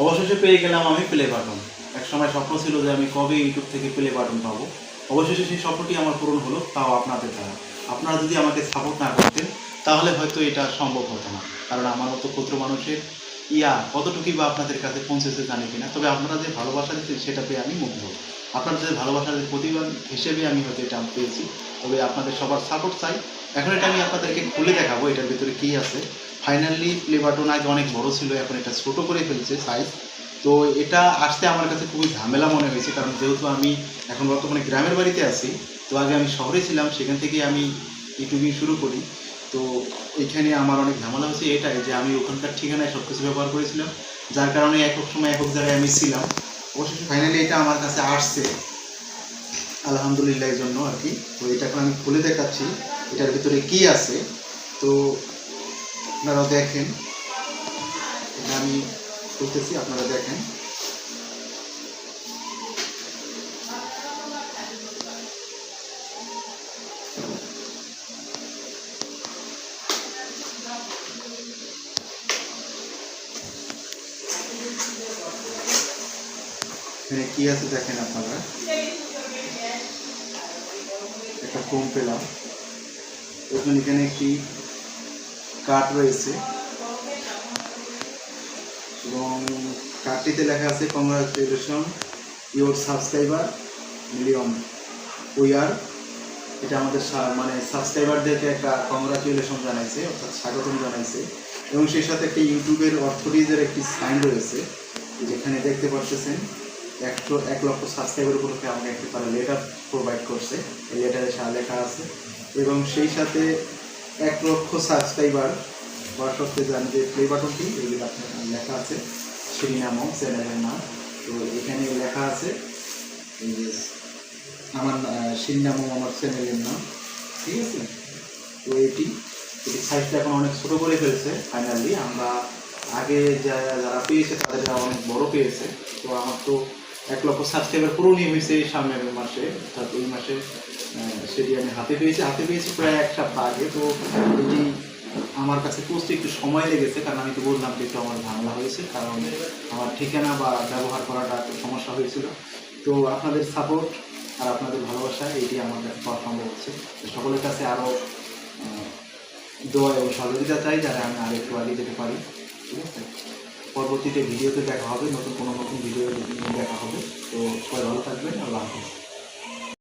অবশেষে পেয়ে গেলাম আমি প্লে বাটন এক সময় স্বপ্ন ছিল যে আমি কবে ইউটিউব থেকে প্লে বাটন পাবো। অবশেষে সেই স্বপ্নটি আমার পূরণ হলো, তাও আপনাদের দ্বারা। আপনারা যদি আমাকে সাপোর্ট না করতেন, তাহলে হয়তো এটা সম্ভব হতো না। কারণ আমার মতো ক্ষুদ্র মানুষের ইয়া, কতটুকুই বা আপনাদের কাছে পৌঁছেছে জানি কিনা। তবে আপনারা যে ভালোবাসা দিচ্ছেন সেটা পেয়ে আমি মুগ্ধ। আপনাদের ভালোবাসার যে প্রতিদান হিসেবে আমি হয়তো এটা পেয়েছি। তবে আপনাদের সবার সাপোর্ট চাই। এখন এটা আমি আপনাদেরকে খুলে দেখাবো, এটার ভিতরে কী আছে। ফাইনালি প্লে বাটন আগে অনেক বড় ছিল, এখন এটা ছোট করে ফেলছে সাইজ তো এটা আসতে আমার কাছে খুবই ঝামেলা মনে হয়েছে, কারণ যেহেতু আমি এখন বর্তমানে গ্রামের বাড়িতে আছি, তো আগে আমি শহরে ছিলাম, সেখান থেকে আমি ইউটিউবিং শুরু করি। তো এখানে আমার অনেক ঝামেলা হয়েছে এটাই যে আমি ওখানকার ঠিকানায় সব কিছু ব্যবহার করেছিলাম, যার কারণে একক সময় একক জায়গায় আমি ছিলাম। অবশেষে ফাইনালি এটা আমার কাছে আসছে, আলহামদুলিল্লাহ এর জন্য আর কি। তো এটা এখন আমি খুলে দেখাচ্ছি, এটার ভিতরে কি আছে। তো আপনারা দেখেন। এটা আমি করতেছি, আপনারা দেখেন। এখানে কি আছে দেখেন আপনারা? একটা ফোম পেলাম। এখন এখানে একটি কার্ড রয়েছে। এবং কার্ডটিতে লেখা আছে congratulation your subscriber million we are এটা আমাদের মানে সাবস্ক্রাইবারদেরকে একটা কংগ্রাচুলেশন জানাইছে, অর্থাৎ স্বাগতম জানাইছে। এবং সেই সাথে একটি ইউটিউবের অর্থরিজের একটি সাইন রয়েছে, যেখানে দেখতে পাচ্ছেন একশো এক লক্ষ সাবস্ক্রাইবার উপলক্ষে আমাকে একটি তারা লেটার প্রোভাইড করছে। এই লেটারে লেখা আছে। এবং সেই সাথে এক লক্ষ সাবস্ক্রাইবার হওয়া সত্ত্বে জানি যে প্লে বাটনটি এগুলি আপনার লেখা আছে, সেই নামও চ্যানেলের নাম। তো এখানে লেখা আছে, এই যে আমার আমার চ্যানেলের নাম, ঠিক আছে? তো এটি এটি সাইজটা এখন অনেক ছোটো করে ফেলছে ফাইনালি আমরা আগে যারা যারা পেয়েছে তাদের অনেক বড় পেয়েছে, তো আমার তো এক লক্ষ সাবস্ক্রাইবার পুরোই হয়েছে এই সামনের মাসে, অর্থাৎ এই মাসে সেটি আমি হাতে পেয়েছি। হাতে পেয়েছি প্রায় এক সপ্তাহ আগে, তো এটি আমার কাছে পৌঁছতে একটু সময় লেগেছে, কারণ আমি তো বললাম যে একটু আমার ঝামেলা হয়েছে, কারণ আমার ঠিকানা বা ব্যবহার করাটা একটু সমস্যা হয়েছিল। তো আপনাদের সাপোর্ট আর আপনাদের ভালোবাসা, এটি আমার কাছে পাওয়া সম্ভব হচ্ছে। সকলের কাছে আরও দোয়া এবং সহযোগিতা চাই, যাতে আমি আরেকটু আগে যেতে পারি। ঠিক আছে? পরবর্তীতে ভিডিওতে দেখা হবে, নতুন কোনো নতুন ভিডিও দেখা হবে। তো সবাই ভালো থাকবেন, আল্লাহ হাফিজ।